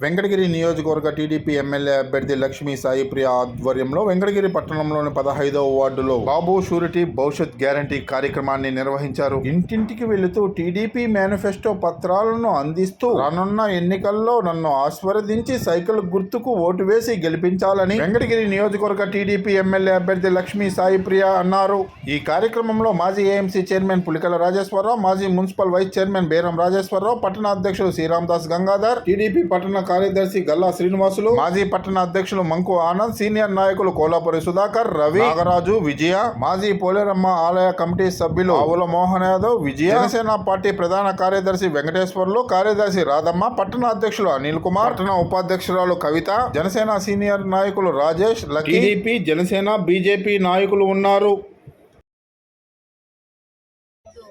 Venkatagiri నియోజకవర్గ TDP MLA అభ్యర్థి లక్ష్మీ సాయి ప్రియ ఆధ్వర్యంలో వెంకటగిరి పట్టణంలోని పదహైదవ వార్డులో బాబు షూరిటీ భవిష్యత్ గ్యారంటీ కార్యక్రమాన్ని నిర్వహించారు. ఇంటింటికి వెళుతూ టీడీపీ మేనిఫెస్టో పత్రాలను అందిస్తూ రానున్న ఎన్నికల్లో నన్ను ఆస్వాదించి సైకిల్ గుర్తుకు ఓటు వేసి గెలిపించాలని వెంకటగిరి నియోజకవర్గ టీడీపీ ఎమ్మెల్యే అభ్యర్థి లక్ష్మీ సాయి ప్రియ అన్నారు. ఈ కార్యక్రమంలో మాజీ ఏఎంసీ చైర్మన్ పులికల రాజేశ్వరరావు మాజీ మున్సిపల్ వైస్ చైర్మన్ బేరం రాజేశ్వరరావు పట్టణ అధ్యక్షుడు శ్రీరామ్ దాస్ గంగాధర్ టీడీపీ పట్టణ కార్యదర్శి గల్లా శ్రీనివాసులు మాజీ పట్టణ అధ్యక్షులు మంకు ఆనంద్ సీనియర్ నాయకులు కోలాపురి సుధాకర్ రవి నాగరాజు విజయ మాజీ పోలేరమ్మ ఆలయ కమిటీ సభ్యులు ఆవుల మోహన్ యాదవ్ విజయ జనసేన పార్టీ ప్రధాన కార్యదర్శి వెంకటేశ్వర్లు కార్యదర్శి రాధమ్మ పట్టణ అధ్యక్షులు అనిల్ కుమార్ పట్టణ ఉపాధ్యక్షురాలు కవిత జనసేన సీనియర్ నాయకులు రాజేష్ టీడీపీ జనసేన బీజేపీ నాయకులు ఉన్నారు.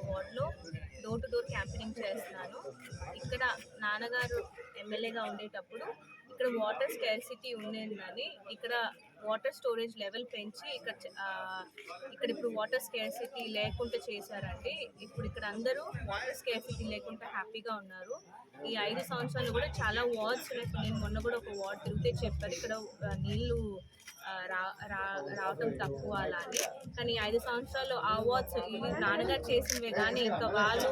వార్డులో డోర్ టు డోర్ క్యాంపెయినింగ్ చేస్తున్నాను. ఇక్కడ నాన్నగారు ఎమ్మెల్యేగా ఉండేటప్పుడు ఇక్కడ వాటర్ స్కేర్సిటీ ఉండేదని ఇక్కడ వాటర్ స్టోరేజ్ లెవెల్ పెంచి ఇక్కడ ఇక్కడ ఇప్పుడు వాటర్ స్కేర్సిటీ లేకుండా చేశారండి. ఇప్పుడు ఇక్కడ అందరూ వాటర్ స్కేర్సిటీ లేకుండా హ్యాపీగా ఉన్నారు. ఈ ఐదు సంవత్సరాలు కూడా చాలా వార్డ్స్ ఉన్నాయి. నేను మొన్న కూడా ఒక వార్డ్ తిరిగితే చెప్పారు. ఇక్కడ నీళ్ళు రా రావటం తక్కువ అలా అని. కానీ ఐదు సంవత్సరాలు ఆ వార్డ్స్ ఇవి నాన్నగారు చేసినవే కానీ ఇంకా వాళ్ళు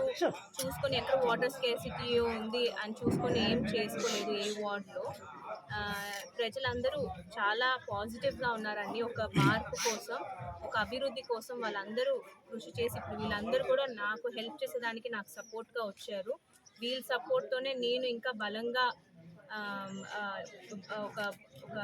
చూసుకొని ఎక్కడ వాటర్ స్కేసిటీ ఉంది అని చూసుకొని ఏం చేసుకోలేదు ఏ వార్డులో. ప్రజలందరూ చాలా పాజిటివ్గా ఉన్నారండి. ఒక మార్పు కోసం ఒక అభివృద్ధి కోసం వాళ్ళందరూ కృషి చేసి ఇప్పుడు వీళ్ళందరూ కూడా నాకు హెల్ప్ చేసేదానికి నాకు సపోర్ట్గా వచ్చారు. వీళ్ళ సపోర్ట్తోనే నేను ఇంకా బలంగా ఒక ఒక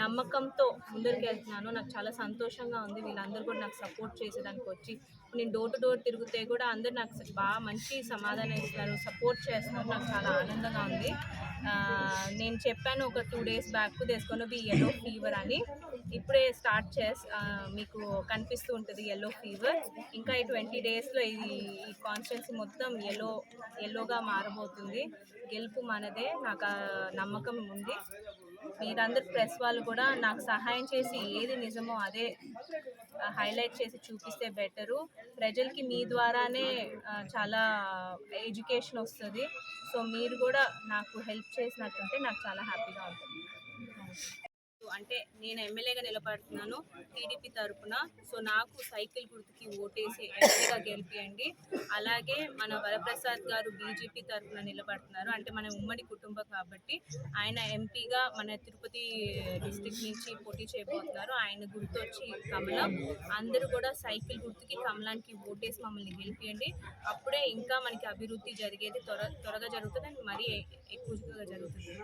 నమ్మకంతో ముందరికి వెళ్తున్నాను నాకు చాలా సంతోషంగా ఉంది. వీళ్ళందరూ కూడా నాకు సపోర్ట్ చేసేదానికి వచ్చి నేను డోర్ టు డోర్ తిరిగితే కూడా అందరు నాకు బాగా మంచి సమాధానం ఇస్తున్నారు సపోర్ట్ చేస్తున్నారు నాకు చాలా ఆనందంగా ఉంది. నేను చెప్పాను ఒక టూ డేస్ బ్యాక్ తీసుకొని బి ఎల్లో ఫీవర్ అని. ఇప్పుడే స్టార్ట్ చేసి మీకు కనిపిస్తూ ఉంటుంది ఎల్లో ఫీవర్ ఇంకా ఈ ట్వంటీ డేస్లో ఇది ఈ కాన్స్టెన్సీ మొత్తం ఎల్లో ఎల్లోగా మారబోతుంది. గెలుపు మనదే. నాకు నమ్మకం ఉంది. మీరందరు ప్రెస్ వాళ్ళు కూడా నాకు సహాయం చేసి ఏది నిజమో అదే హైలైట్ చేసి చూపిస్తే బెటరు. ప్రజలకి మీ ద్వారానే చాలా ఎడ్యుకేషన్ వస్తుంది. సో మీరు కూడా నాకు హెల్ప్ చేసినట్టుంటే నాకు చాలా హ్యాపీగా ఉంటుంది. అంటే నేను ఎమ్మెల్యేగా నిలబడుతున్నాను టీడీపీ తరఫున సో నాకు సైకిల్ గుర్తుకి ఓటేసి ఎమ్మెల్యేగా గెలిపియండి. అలాగే మన వరప్రసాద్ గారు బీజేపీ తరపున నిలబడుతున్నారు. అంటే మన ఉమ్మడి కుటుంబం కాబట్టి ఆయన ఎంపీగా మన తిరుపతి డిస్టిక్ నుంచి పోటీ చేయబోతున్నారు. ఆయన గుర్తొచ్చి కమలం. అందరూ కూడా సైకిల్ గుర్తుకి కమలానికి ఓటేసి మమ్మల్ని గెలిపియండి. అప్పుడే ఇంకా మనకి అభివృద్ధి జరిగేది త్వర త్వరగా జరుగుతుంది. అండ్ మరీ ఎక్కువగా జరుగుతుంది.